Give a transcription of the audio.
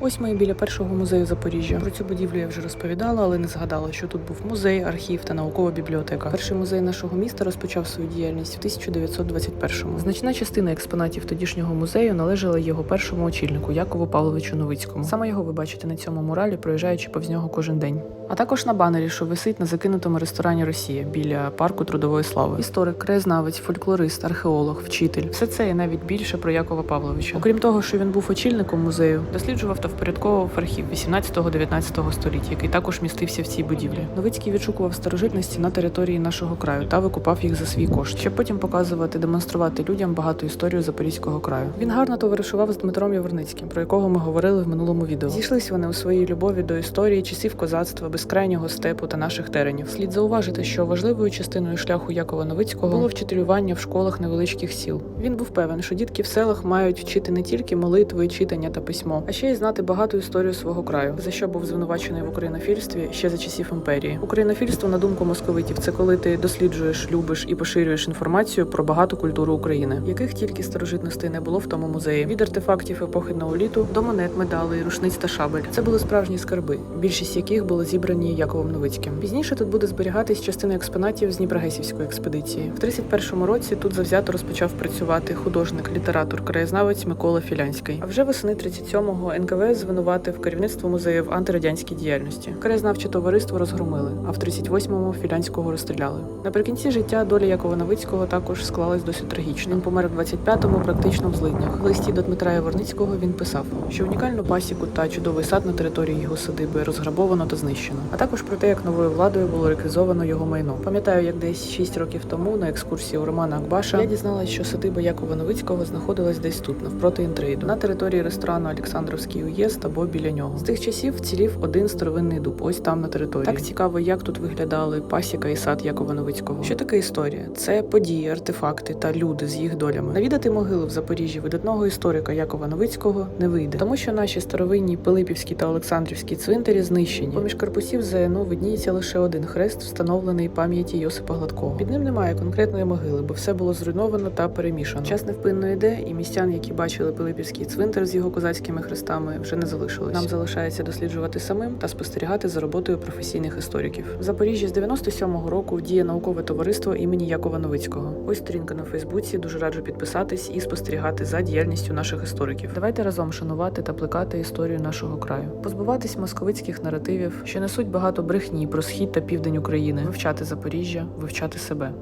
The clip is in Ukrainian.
Ось ми біля першого музею Запоріжжя. Про цю будівлю я вже розповідала, але не згадала, що тут був музей, архів та наукова бібліотека. Перший музей нашого міста розпочав свою діяльність в 1921-му. Значна частина експонатів тодішнього музею належала його першому очільнику Якову Павловичу Новицькому. Саме його ви бачите на цьому муралі, проїжджаючи повз нього кожен день. А також на банері, що висить на закинутому ресторані Росія біля парку трудової слави. Історик, краєзнавець, фольклорист, археолог, вчитель все це і навіть більше про Якова Павловича. Окрім того, що він був очільником музею, досліджував та впорядковував архів 18-19 століть, який також містився в цій будівлі. Новицький відшукував старожитності на території нашого краю та викупав їх за свій кошт, щоб потім показувати, демонструвати людям багату історію Запорізького краю. Він гарно товаришував з Дмитром Яворницьким, про якого ми говорили в минулому відео. Зійшлись вони у своїй любові до історії часів козацтва, безкрайнього степу та наших теренів. Слід зауважити, що важливою частиною шляху Якова Новицького було вчителювання в школах невеличких сіл. Він був певен, що дітки в селах мають вчити не тільки молитви, читання та письмо, а ще й знати багату історію свого краю, за що був звинувачений в українофільстві ще за часів імперії. Українофільство, на думку московитів, це коли ти досліджуєш, любиш і поширюєш інформацію про багату культуру України, яких тільки старожитностей не було в тому музеї. Від артефактів епохи неоліту до монет, медалей, рушниць та шабель. Це були справжні скарби, більшість яких були зібрані Яковом Новицьким. Пізніше тут буде зберігатись частина експонатів з Дніпрогесівської експедиції. В 31-му році тут завзято розпочав працювати художник, літератор, краєзнавець Микола Філянський. А вже весени 37-го Звинуватив керівництво музею в антирадянській діяльності. Краєзнавче товариство розгромили, а в 38-му Філянського розстріляли. Наприкінці життя доля Якова Новицького також склалась досить трагічно. Він помер в 25-му практично в злиднях. В листі до Дмитра Яворницького він писав, що унікальну пасіку та чудовий сад на території його садиби розграбовано та знищено, а також про те, як новою владою було реквізовано його майно. Пам'ятаю, як десь 6 років тому на екскурсії у Романа Акбаша я дізналась, що садиба Якова Новицького знаходилась десь тут, навпроти інтрейду, на території ресторану Олександровський уєзд або біля нього. З тих часів вцілів один старовинний дуб, ось там на території. Так цікаво, як тут виглядали пасіка і сад Якова Новицького. Що таке історія? Це події, артефакти та люди з їх долями. Навідати могилу в Запоріжжі видатного історика Якова Новицького не вийде, тому що наші старовинні Пилипівські та Олександрівські цвинтарі знищені. Поміж корпусів ЗНУ видніється лише один хрест, встановлений пам'яті Йосипа Гладкого. Під ним немає конкретної могили, бо все було зруйновано та перемішано. Час невпинно йде, і містян, які бачили Пилипівський цвинтар з його козацькими хрестами, вже не залишилось. Нам залишається досліджувати самим та спостерігати за роботою професійних істориків. В Запоріжжі з 97-го року діє наукове товариство імені Якова Новицького. Ось сторінка на Фейсбуці. Дуже раджу підписатись і спостерігати за діяльністю наших істориків. Давайте разом шанувати та плекати історію нашого краю, позбуватись московицьких наративів, що несуть багато брехні про схід та південь України, вивчати Запоріжжя, вивчати себе.